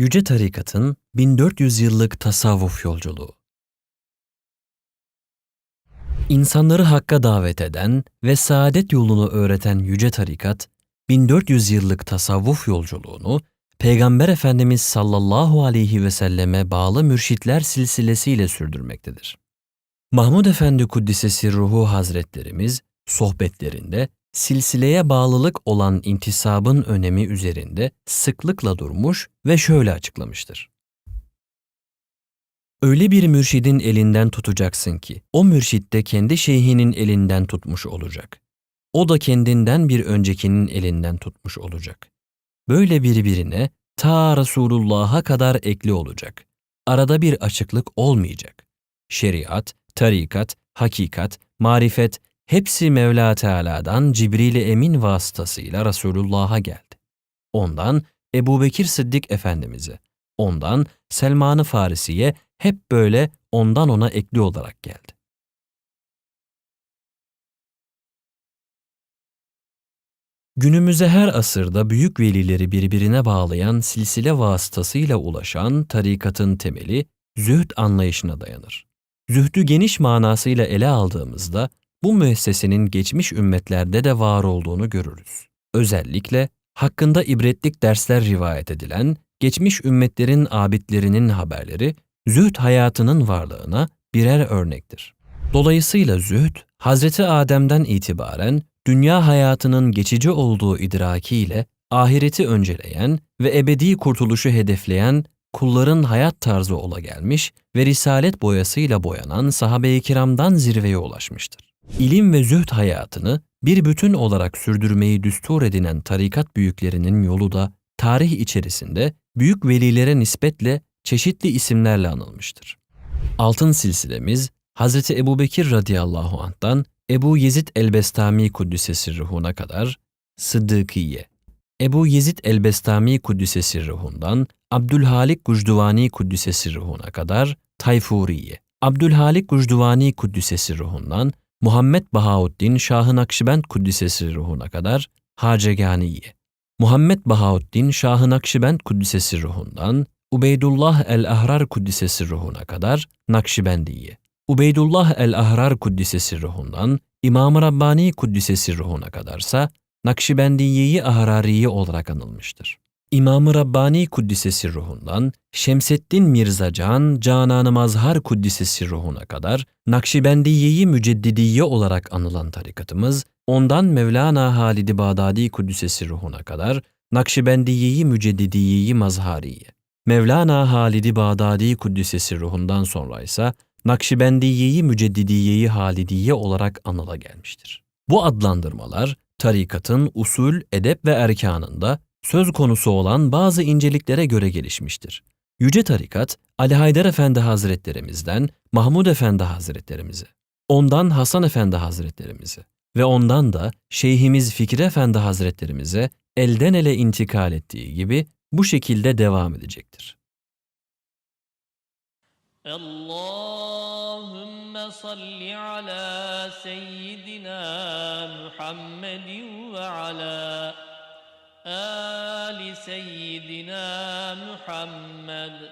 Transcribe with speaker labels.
Speaker 1: Yüce Tarikat'ın 1400 yıllık tasavvuf yolculuğu. İnsanları hakka davet eden ve saadet yolunu öğreten Yüce Tarikat, 1400 yıllık tasavvuf yolculuğunu Peygamber Efendimiz sallallahu aleyhi ve selleme bağlı mürşitler silsilesiyle sürdürmektedir. Mahmud Efendi Kuddisesi Ruhu Hazretlerimiz sohbetlerinde silsileye bağlılık olan intisabın önemi üzerinde sıklıkla durmuş ve şöyle açıklamıştır. Öyle bir mürşidin elinden tutacaksın ki, o mürşid de kendi şeyhinin elinden tutmuş olacak. O da kendinden bir öncekinin elinden tutmuş olacak. Böyle birbirine ta Resulullah'a kadar ekli olacak. Arada bir açıklık olmayacak. Şeriat, tarikat, hakikat, marifet hepsi Mevla Teala'dan Cibril-i Emin vasıtasıyla Resulullah'a geldi. Ondan Ebu Bekir Sıddık Efendimiz'e, ondan Selman-ı Farisi'ye hep böyle ondan ona ekli olarak geldi. Günümüze her asırda büyük velileri birbirine bağlayan silsile vasıtasıyla ulaşan tarikatın temeli zühd anlayışına dayanır. Zühdü geniş manasıyla ele aldığımızda bu müessesenin geçmiş ümmetlerde de var olduğunu görürüz. Özellikle hakkında ibretlik dersler rivayet edilen geçmiş ümmetlerin abidlerinin haberleri zühd hayatının varlığına birer örnektir. Dolayısıyla zühd, Hazreti Adem'den itibaren dünya hayatının geçici olduğu idrakiyle ahireti önceleyen ve ebedi kurtuluşu hedefleyen kulların hayat tarzı ola gelmiş ve risalet boyasıyla boyanan sahabe-i kiramdan zirveye ulaşmıştır. İlim ve zühd hayatını bir bütün olarak sürdürmeyi düstur edinen tarikat büyüklerinin yolu da tarih içerisinde büyük velilere nispetle çeşitli isimlerle anılmıştır. Altın silsilemiz Hz. Ebu Bekir radıyallahu anh'tan Ebu Yezid el-Bestami Kuddüsesi ruhuna kadar Sıddıkiye, Ebu Yezid el-Bestami Kuddüsesi ruhundan Abdülhalik Gucduvani Kuddüsesi ruhuna kadar Tayfuriye, Abdülhalik Gucduvani Kuddüsesi ruhundan Muhammed Bahauddin Şah-ı Nakşibend Kuddisesi ruhuna kadar Haceganiye. Muhammed Bahauddin Şah-ı Nakşibend Kuddisesi ruhundan Ubeydullah el-Ahrar Kuddisesi ruhuna kadar Nakşibendiye. Ubeydullah el-Ahrar Kuddisesi ruhundan İmam-ı Rabbani Kuddisesi ruhuna kadarsa Nakşibendiye'yi Ahrariye olarak anılmıştır. İmam-ı Rabbani Kuddisesi ruhundan Şemseddin Mirza Can, Canan-ı Mazhar Kuddisesi ruhuna kadar Nakşibendiye'yi Müceddidiye olarak anılan tarikatımız, ondan Mevlana Halid-i Bağdadi Kuddisesi ruhuna kadar Nakşibendiye'yi Müceddidiye'yi Mazhariye. Mevlana Halid-i Bağdadi Kuddisesi ruhundan sonra ise Nakşibendiye'yi Müceddidiye'yi Halidiye olarak anıla gelmiştir. Bu adlandırmalar tarikatın usul, edep ve erkanında söz konusu olan bazı inceliklere göre gelişmiştir. Yüce Tarikat, Ali Haydar Efendi Hazretlerimizden Mahmud Efendi Hazretlerimize, ondan Hasan Efendi Hazretlerimize ve ondan da Şeyhimiz Fikri Efendi Hazretlerimize elden ele intikal ettiği gibi bu şekilde devam edecektir.
Speaker 2: Allahümme salli ala seyyidina Muhammedin ve ala آل سيدنا محمد.